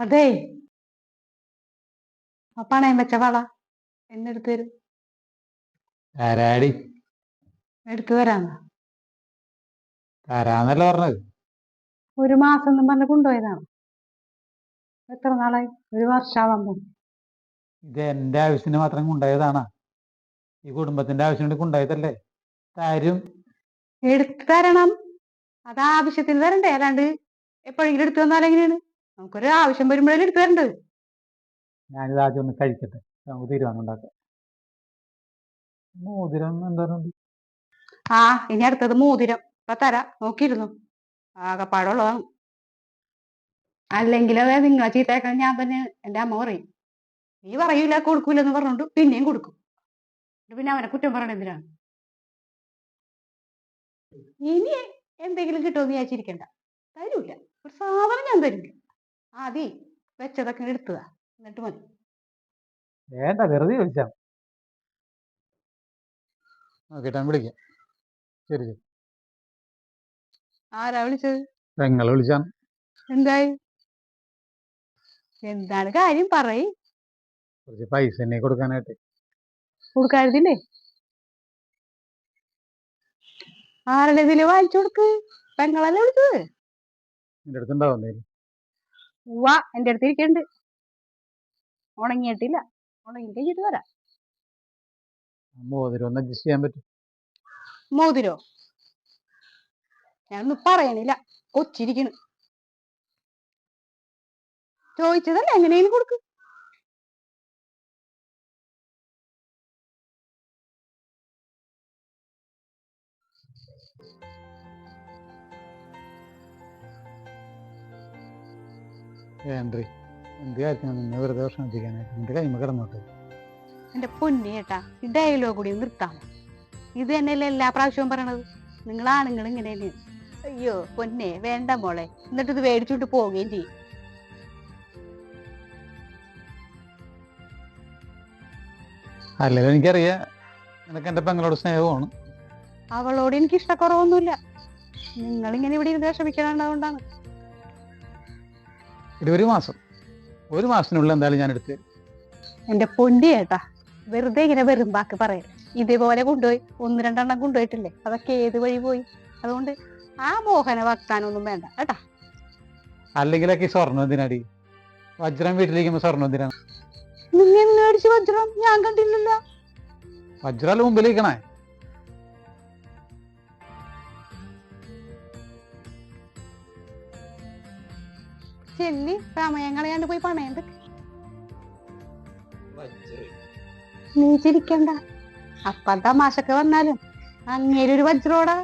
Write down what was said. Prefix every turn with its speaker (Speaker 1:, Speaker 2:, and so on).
Speaker 1: അതെ. പണയം വെച്ച വള എന്നെടുത്ത് തരും.
Speaker 2: ആരാടി
Speaker 1: എടുത്തു തരാന്ന്.
Speaker 2: തരാന്നല്ല പറഞ്ഞത്?
Speaker 1: ഒരു മാസം എന്നും പറഞ്ഞ് കൊണ്ടുപോയതാണ്. എത്ര നാളായി? ഒരു വർഷാവാൻ പോകും
Speaker 2: ഇത് എന്റെ ആവശ്യത്തിന് മാത്രം കൊണ്ടുപോയതാണ്. ഈ കുടുംബത്തിന്റെ ആവശ്യം വേണ്ടി കൊണ്ടുപോയതല്ലേ? തരും.
Speaker 1: എടുത്തു തരണം. അത് ആവശ്യത്തിന് തരണ്ടേ. അല്ലാണ്ട് എപ്പോഴെങ്കിലും എടുത്തു തന്നാൽ എങ്ങനെയാണ് നമുക്കൊരു ആവശ്യം വരുമ്പോഴേ എടുത്തു തരണ്ടത്
Speaker 2: ഞാനിത് ആദ്യം ഒന്ന് കഴിക്കട്ടെ. നമുക്ക് തീരുമാനം ഉണ്ടാക്കാം. മോതിരം എന്താ
Speaker 1: ആ ഇനി അടുത്തത് മോതിരം. ഇപ്പൊ തരാ. നോക്കിയിരുന്നു. ആകപ്പാടുള്ളതാണ് അല്ലെങ്കിൽ അതെ നിങ്ങളെ ചീത്തയാക്കാൻ ഞാൻ തന്നെ എന്റെ അമ്മ പറയും. നീ പറയൂല കൊടുക്കൂലെന്ന് പറഞ്ഞോണ്ട് പിന്നെയും കൊടുക്കും. പിന്നെ അവനെ കുറ്റം പറയണ എന്തിനാണ് ഇനി എന്തെങ്കിലും കിട്ടുമെന്ന് വിചാരിച്ചിരിക്കണ്ട. തരൂല. ഒരു സാധനം ഞാൻ തരില്ല ആദ്യം വെച്ചതൊക്കെ എടുത്തതാ എന്നിട്ട് മതി.
Speaker 2: വേണ്ട വെറുതെ ചോദിച്ചാ നോക്കിട്ട് ഞാൻ വിളിക്കാം. ശരി ശരി.
Speaker 1: ആരാ വിളിച്ചത്?
Speaker 2: പെങ്ങളെ വിളിച്ചാണ്.
Speaker 1: എന്തായി? എന്താണ് കാര്യം? പറയ്.
Speaker 2: കുറച്ച് പൈസ എന്നെ കൊടുക്കാനായിട്ട്.
Speaker 1: കൊടുക്കാരുതില്ലേ? ആരുടെ ഇതിൽ വാങ്ങിച്ചു കൊടുക്ക്? പെങ്ങളല്ലേ വിളിച്ചത്?
Speaker 2: എന്റെ അടുത്ത് ഉണ്ടാവും എന്തേലും
Speaker 1: ഉവ്വ എന്റെ അടുത്ത് ഇരിക്കണ്ട് ഉണങ്ങിയിട്ടില്ല. ഉണങ്ങി കഴിഞ്ഞിട്ട് വരാം.
Speaker 2: മോതിരം ഒന്ന് അഡ്ജസ്റ്റ് ചെയ്യാൻ പറ്റും.
Speaker 1: മോതിരോ? ഞാനൊന്നും പറയണില്ല. കൊച്ചിരിക്കണ്. ചോദിച്ചതല്ലേ എങ്ങനെയും കൊടുക്ക്.
Speaker 2: വേണ്ടേ എന്ത് കാര്യത്തിനാണ് നിന്നെ വെറുതെ വിഷമിപ്പിക്കാനായിട്ട്? നിന്റെ കൈമ കിടന്നോട്ടെ.
Speaker 1: എന്റെ പൊന്നി ചേട്ടാ ഈ ഡയലോഗ് കൂടി നിർത്താം ഇത് തന്നെയല്ലേ എല്ലാ പ്രാവശ്യവും പറയണത്. നിങ്ങൾ ആണുങ്ങൾ ഇങ്ങനെ അയ്യോ പൊന്നെ വേണ്ട മോളെ. എന്നിട്ട് ഇത് മേടിച്ചോണ്ട് പോവുകയും ചെയ്യും.
Speaker 2: അല്ലല്ലോ എനിക്കറിയാം നിനക്ക് എന്റെ പെങ്ങളോട് സ്നേഹമാണ്.
Speaker 1: അവളോട് എനിക്ക് ഇഷ്ടക്കുറവൊന്നുമില്ല നിങ്ങൾ ഇങ്ങനെ ഇവിടെ ഇരുന്ന് വിഷമിക്കണതുകൊണ്ടാണ്
Speaker 2: ഇത് ഒരു മാസം. ഒരു മാസത്തിനുള്ളിൽ എന്തായാലും ഞാൻ എടുത്ത്.
Speaker 1: എന്റെ പൊണ്ടി ഏട്ടാ വെറുതെ ഇങ്ങനെ വെറും ബാക്കി പറയാം ഇതേപോലെ കൊണ്ടുപോയി ഒന്ന് രണ്ടെണ്ണം കൊണ്ടുപോയിട്ടില്ലേ? അതൊക്കെ ഏത് വഴി പോയി? അതുകൊണ്ട് ആ മോഹന വാഗ്ദാനൊന്നും വേണ്ട കേട്ടാ?
Speaker 2: അല്ലെങ്കിലൊക്കെ ഈ സ്വർണം എന്തിനാടി? വജ്രം വീട്ടിലിരിക്കുമ്പോ സ്വർണം എന്തിനാണ്?
Speaker 1: നിങ്ങൾ മേടിച്ച് വജ്രം? ഞാൻ കണ്ടില്ലല്ലോ.
Speaker 2: വജ്രാൽ മുമ്പിലിരിക്കണേ.
Speaker 1: ചെല്ലി സമയം കളയാണ്ട് പോയി പണയണ്ട നീ ചിരിക്കണ്ട. അപ്പ തമാശക്ക് വന്നാലും അങ്ങേരൊരു വജ്രോടാ.